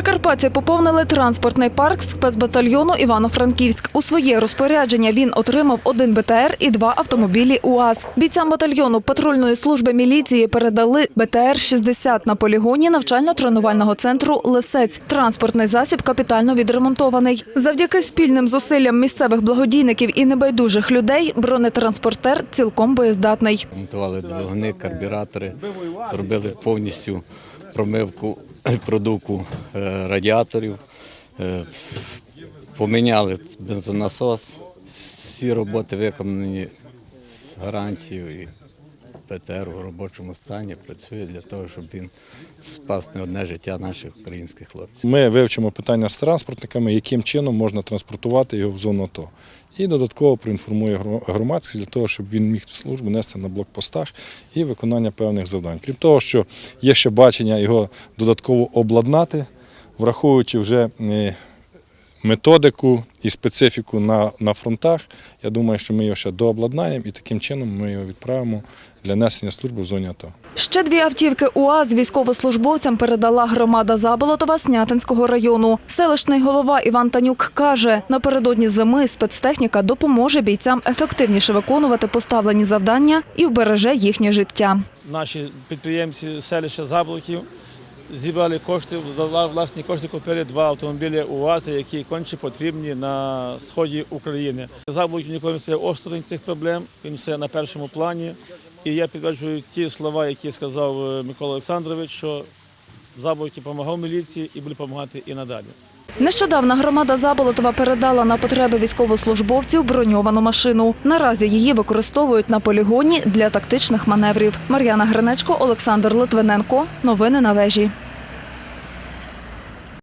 Закарпатці поповнили транспортний парк спецбатальйону Івано-Франківськ. У своє розпорядження він отримав один БТР і два автомобілі УАЗ. Бійцям батальйону патрульної служби міліції передали БТР-60 на полігоні навчально-тренувального центру «Лисець». Транспортний засіб капітально відремонтований. Завдяки спільним зусиллям місцевих благодійників і небайдужих людей бронетранспортер цілком боєздатний. Монтували двигуни, карбюратори, зробили повністю промивку продувку е, радіаторів, е, поміняли бензонасос. Всі роботи виконані з гарантією ПТР у робочому стані працює для того, щоб він спас не одне життя наших українських хлопців. Ми вивчимо питання з транспортниками, яким чином можна транспортувати його в зону АТО. І додатково проінформує громадськість для того, щоб він міг службу нести на блокпостах і виконання певних завдань. Крім того, що є ще бачення його додатково обладнати, враховуючи вже е, методику і специфіку на, на фронтах. Я думаю, що ми його ще дообладнаємо і таким чином ми його відправимо для несення служби в зоні АТО. Ще дві автівки УАЗ військовослужбовцям передала громада Заболотова Снятинського району. Селищний голова Іван Танюк каже, напередодні зими спецтехніка допоможе бійцям ефективніше виконувати поставлені завдання і вбереже їхнє життя. наші підприємці селища Заблоків зібрали кошти, власні кошти купили два автомобілі УАЗи, які конче потрібні на сході України. Забудь ніколи це осторонь цих проблем, він все на першому плані. І я підтверджую ті слова, які сказав е, Микола Олександрович, що Заблоки допомагав міліції і буде допомагати і надалі. Нещодавно громада Заболотова передала на потреби військовослужбовців броньовану машину. Наразі її використовують на полігоні для тактичних маневрів. Мар'яна Гринечко, Олександр Литвиненко. Новини на вежі.